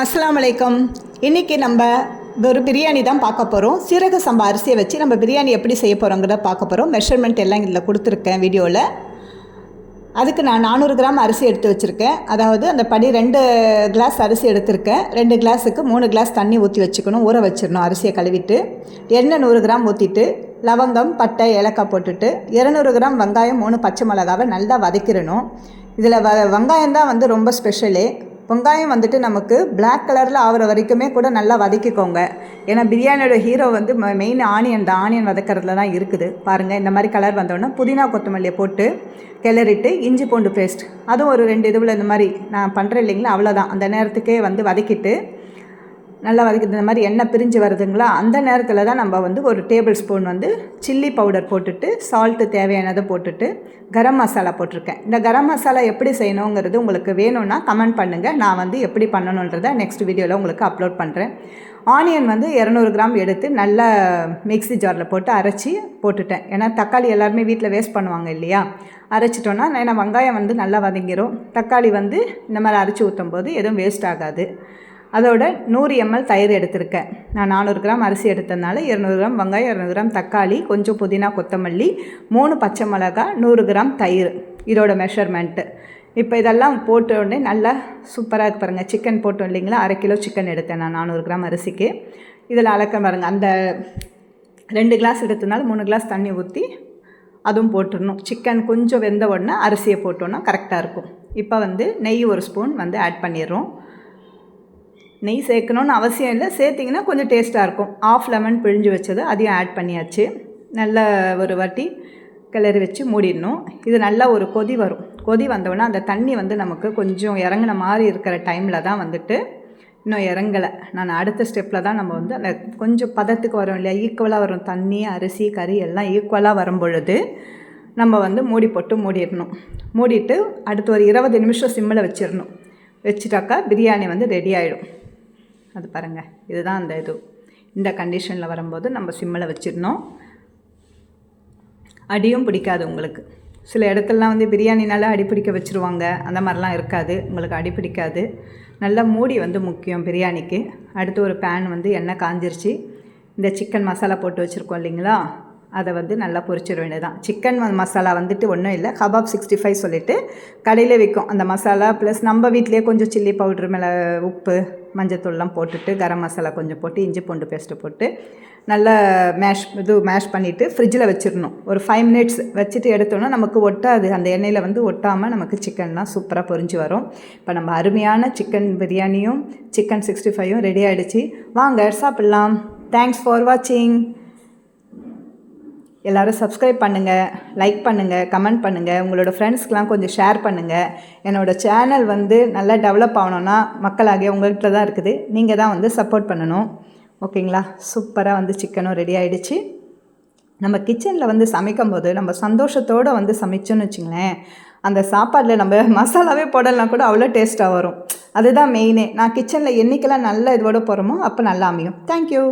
அஸ்லாம் வலைக்கம் இன்றைக்கி நம்ம ஒரு பிரியாணி தான் பார்க்க போகிறோம் சீரக சம்பா அரிசியை வச்சு நம்ம பிரியாணி எப்படி செய்ய போகிறோங்கிறத பார்க்க போகிறோம் மெஷர்மெண்ட் எல்லாம் இதில் கொடுத்துருக்கேன் வீடியோவில் அதுக்கு நான் நானூறு கிராம் அரிசி எடுத்து வச்சுருக்கேன். அதாவது அந்த படி ரெண்டு கிளாஸ் அரிசி எடுத்திருக்கேன். ரெண்டு கிளாஸுக்கு மூணு கிளாஸ் தண்ணி ஊற்றி வச்சுக்கணும். ஊற வச்சிடணும் அரிசியை கழுவிட்டு. எண்ணெய் நூறு கிராம் ஊற்றிட்டு லவங்கம் பட்டை ஏலக்காய் போட்டுட்டு இரநூறு கிராம் வெங்காயம் மூணு பச்சை மிளகாவை நல்லா வதக்கிடணும். இதில் வ வெங்காயம் தான் வந்து ரொம்ப ஸ்பெஷலு வெங்காயம் வந்துட்டு நமக்கு பிளாக் கலரில் ஆகிற வரைக்குமே கூட நல்லா வதக்கிக்கோங்க. ஏன்னா பிரியாணியோட ஹீரோ வந்து மெயின் ஆனியன் தான் ஆனியன் வதக்கிறதுல தான் இருக்குது. பாருங்கள் இந்த மாதிரி கலர் வந்தோடனே புதினா கொத்தமல்லியை போட்டு கிளறிட்டு இஞ்சி பூண்டு பேஸ்ட் அதுவும் ஒரு ரெண்டு இதுவில் இந்த மாதிரி நான் பண்ணுறேன் இல்லைங்களா? அவ்வளோதான் அந்த நேரத்துக்கே வந்து வதக்கிட்டு நல்லா வதக்கி இந்த மாதிரி எண்ணெய் பிரிஞ்சு வருதுங்களா? அந்த நேரத்தில் தான் நம்ம வந்து ஒரு டேபிள் ஸ்பூன் வந்து சில்லி பவுடர் போட்டுட்டு சால்ட்டு தேவையானதை போட்டுட்டு கரம் மசாலா போட்டிருக்கேன். இந்த கரம் மசாலா எப்படி செய்யணுங்கிறது உங்களுக்கு வேணும்னா கமெண்ட் பண்ணுங்கள் நான் வந்து எப்படி பண்ணணுன்றதை நெக்ஸ்ட் வீடியோவில் உங்களுக்கு அப்லோட் பண்ணுறேன் ஆனியன் வந்து இரநூறு கிராம் எடுத்து நல்லா மிக்ஸி ஜாரில் போட்டு அரைச்சி போட்டுட்டேன். ஏன்னா தக்காளி எல்லாருமே வீட்டில் வேஸ்ட் பண்ணுவாங்க இல்லையா? அரைச்சிட்டோன்னா ஏன்னா வெங்காயம் வந்து நல்லா வதங்கிரும். தக்காளி வந்து இந்த மாதிரி அரைச்சி ஊற்றும் போது எதுவும் வேஸ்ட் ஆகாது. அதோட நூறு எம்எல் தயிர் எடுத்திருக்கேன். நான் நானூறு கிராம் அரிசி எடுத்ததுனால இரநூறு கிராம் வெங்காயம் இரநூறு கிராம் தக்காளி கொஞ்சம் புதினா கொத்தமல்லி மூணு பச்சை மிளகாய் நூறு கிராம் தயிர். இதோட மெஷர்மெண்ட்டு இப்போ இதெல்லாம் போட்ட உடனே நல்லா சூப்பராக இருக்கு பாருங்கள் சிக்கன் போட்டோம் இல்லைங்களா? அரை கிலோ சிக்கன் எடுத்தேன் நான் நானூறு கிராம் அரிசிக்கு. இதில் அளக்க பாருங்கள் அந்த ரெண்டு கிளாஸ் எடுத்ததுனால மூணு கிளாஸ் தண்ணி ஊற்றி அதுவும் போட்டுடணும். சிக்கன் கொஞ்சம் வெந்த உடனே அரிசியை போட்டோன்னா கரெக்டாக இருக்கும். இப்போ வந்து நெய் ஒரு ஸ்பூன் வந்து ஆட் பண்ணிடுறோம். நெய் சேர்க்கணுன்னு அவசியம் இல்லை. சேர்த்திங்கன்னா கொஞ்சம் டேஸ்ட்டாக இருக்கும். ஆஃப் லெமன் பிழிஞ்சு வச்சது அதையும் ஆட் பண்ணியாச்சு. நல்ல ஒரு வாட்டி கிளறி வச்சு மூடிடணும். இது நல்லா ஒரு கொதி வரும். கொதி வந்தோடனே அந்த தண்ணி வந்து நமக்கு கொஞ்சம் இறங்கின மாதிரி இருக்கிற டைமில் தான் வந்துட்டு இன்னும் இறங்கலை. நான் அடுத்த ஸ்டெப்பில் தான் நம்ம வந்து அந்த கொஞ்சம் பதத்துக்கு வரும் இல்லையா? ஈக்குவலாக வரும். தண்ணி அரிசி கறி எல்லாம் ஈக்குவலாக வரும் பொழுது நம்ம வந்து மூடி போட்டு மூடிடணும். மூடிட்டு அடுத்து ஒரு இருபது நிமிஷம் சிம்மில் வச்சிடணும். வச்சுட்டாக்கா பிரியாணி வந்து ரெடி ஆகிடும் அது பாருங்கள் இதுதான் அந்த இது. இந்த கண்டிஷனில் வரும்போது நம்ம சிம்மில் வச்சிடணும். அடியும் பிடிக்காது உங்களுக்கு. சில இடத்துலலாம் வந்து பிரியாணினால அடி பிடிக்க வச்சுருவாங்க. அந்த மாதிரிலாம் இருக்காது. உங்களுக்கு அடி பிடிக்காது. நல்லா மூடி வந்து முக்கியம் பிரியாணிக்கு. அடுத்து ஒரு பேன் வந்து எண்ணெய் காஞ்சிருச்சு. இந்த சிக்கன் மசாலா போட்டு வச்சுருக்கோம் இல்லைங்களா? அதை வந்து நல்லா பொரிச்சிட வேண்டியதான் சிக்கன் மசாலா வந்துட்டு ஒன்றும் இல்லை. கபாப் சிக்ஸ்டி ஃபைவ் சொல்லிவிட்டு கடையில் விற்கும் அந்த மசாலா ப்ளஸ் நம்ம வீட்லேயே கொஞ்சம் சில்லி பவுட்ரு மேலே உப்பு மஞ்சத்தூள்லாம் போட்டுட்டு கரம் மசாலா கொஞ்சம் போட்டு இஞ்சி பூண்டு பேஸ்ட்டு போட்டு நல்லா மேஷ் இது மேஷ் பண்ணிவிட்டு ஃப்ரிட்ஜில் வச்சிடணும். ஒரு ஃபைவ் மினிட்ஸ் வச்சுட்டு எடுத்தோன்னா நமக்கு ஒட்டாது. அந்த எண்ணெயில் வந்து ஒட்டாமல் நமக்கு சிக்கன்லாம் சூப்பராக பொரிஞ்சு வரும். இப்போ நம்ம அருமையான சிக்கன் பிரியாணியும் சிக்கன் சிக்ஸ்டி ஃபைவும் ரெடி ஆகிடுச்சு வாங்க சாப்பிட்லாம். தேங்க்ஸ் ஃபார் வாட்சிங் எல்லோரும் சப்ஸ்கிரைப் பண்ணுங்கள் லைக் பண்ணுங்கள் கமெண்ட் பண்ணுங்கள் உங்களோட ஃப்ரெண்ட்ஸ்க்கெலாம் கொஞ்சம் ஷேர் பண்ணுங்கள் என்னோடய சேனல் வந்து நல்லா டெவலப் ஆகணும்னா மக்களாகிய உங்கள்கிட்ட தான் இருக்குது. நீங்கள் தான் வந்து சப்போர்ட் பண்ணணும். ஓகேங்களா சூப்பராக வந்து சிக்கனும் ரெடி ஆகிடுச்சு நம்ம கிச்சனில் வந்து சமைக்கும் போது நம்ம சந்தோஷத்தோடு வந்து சமைச்சோன்னு வச்சுங்களேன் அந்த சாப்பாட்டில் நம்ம மசாலாவே போடலாம் கூட அவ்வளோ டேஸ்ட்டாக வரும். அதுதான் மெயினே நான் கிச்சனில் என்றைக்கெல்லாம் நல்ல இதோட போகிறோமோ அப்போ நல்லா அமையும். தேங்க்யூ